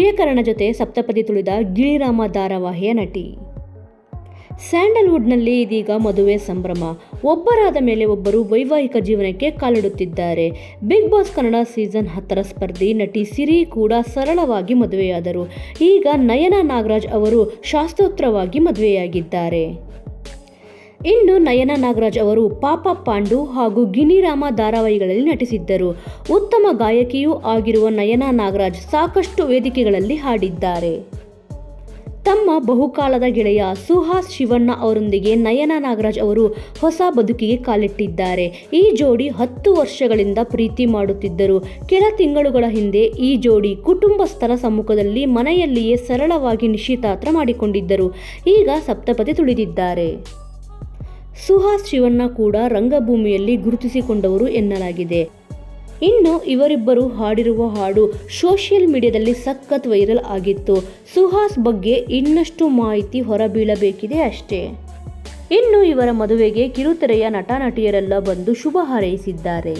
ಪ್ರಿಯಕರಣ ಜೊತೆ ಸಪ್ತಪದಿ ತುಳಿದ ಗಿಳಿರಾಮ ಧಾರಾವಾಹಿಯ ನಟಿ. ಸ್ಯಾಂಡಲ್ವುಡ್ನಲ್ಲಿ ಇದೀಗ ಮದುವೆ ಸಂಭ್ರಮ. ಒಬ್ಬರಾದ ಮೇಲೆ ಒಬ್ಬರು ವೈವಾಹಿಕ ಜೀವನಕ್ಕೆ ಕಾಲಿಡುತ್ತಿದ್ದಾರೆ. ಬಿಗ್ ಬಾಸ್ ಕನ್ನಡ ಸೀಸನ್ ಹತ್ತರ ಸ್ಪರ್ಧಿ ನಟಿ ಸಿರಿ ಕೂಡ ಸರಳವಾಗಿ ಮದುವೆಯಾದರು. ಈಗ ನಯನ ನಾಗರಾಜ್ ಅವರು ಶಾಸ್ತ್ರೋತ್ರವಾಗಿ ಮದುವೆಯಾಗಿದ್ದಾರೆ. ಇನ್ನು ನಯನ ನಾಗರಾಜ್ ಅವರು ಪಾಪ ಪಾಂಡು ಹಾಗೂ ಗಿನಿರಾಮ ಧಾರಾವಾಹಿಗಳಲ್ಲಿ ನಟಿಸಿದ್ದರು. ಉತ್ತಮ ಗಾಯಕಿಯೂ ಆಗಿರುವ ನಯನ ನಾಗರಾಜ್ ಸಾಕಷ್ಟು ವೇದಿಕೆಗಳಲ್ಲಿ ಹಾಡಿದ್ದಾರೆ. ತಮ್ಮ ಬಹುಕಾಲದ ಗೆಳೆಯ ಸುಹಾಸ್ ಶಿವಣ್ಣ ಅವರೊಂದಿಗೆ ನಯನ ನಾಗರಾಜ್ ಅವರು ಹೊಸ ಬದುಕಿಗೆ ಕಾಲಿಟ್ಟಿದ್ದಾರೆ. ಈ ಜೋಡಿ ಹತ್ತು ವರ್ಷಗಳಿಂದ ಪ್ರೀತಿ ಮಾಡುತ್ತಿದ್ದರು. ಕೆಲ ತಿಂಗಳುಗಳ ಹಿಂದೆ ಈ ಜೋಡಿ ಕುಟುಂಬಸ್ಥರ ಸಮ್ಮುಖದಲ್ಲಿ ಮನೆಯಲ್ಲಿಯೇ ಸರಳವಾಗಿ ನಿಶ್ಚಿತಾರ್ಥ ಮಾಡಿಕೊಂಡಿದ್ದರು. ಈಗ ಸಪ್ತಪದಿ ತುಳಿದಿದ್ದಾರೆ. ಸುಹಾಸ್ ಶಿವಣ್ಣ ಕೂಡ ರಂಗಭೂಮಿಯಲ್ಲಿ ಗುರುತಿಸಿಕೊಂಡವರು ಎನ್ನಲಾಗಿದೆ. ಇನ್ನು ಇವರಿಬ್ಬರು ಹಾಡಿರುವ ಹಾಡು ಸೋಷಿಯಲ್ ಮೀಡಿಯಾದಲ್ಲಿ ಸಖತ್ ವೈರಲ್ ಆಗಿತ್ತು. ಸುಹಾಸ್ ಬಗ್ಗೆ ಇನ್ನಷ್ಟು ಮಾಹಿತಿ ಹೊರಬೀಳಬೇಕಿದೆ ಅಷ್ಟೇ. ಇನ್ನು ಇವರ ಮದುವೆಗೆ ಕಿರುತೆರೆಯ ನಟ ನಟಿಯರೆಲ್ಲ ಬಂದು ಶುಭ ಹಾರೈಸಿದ್ದಾರೆ.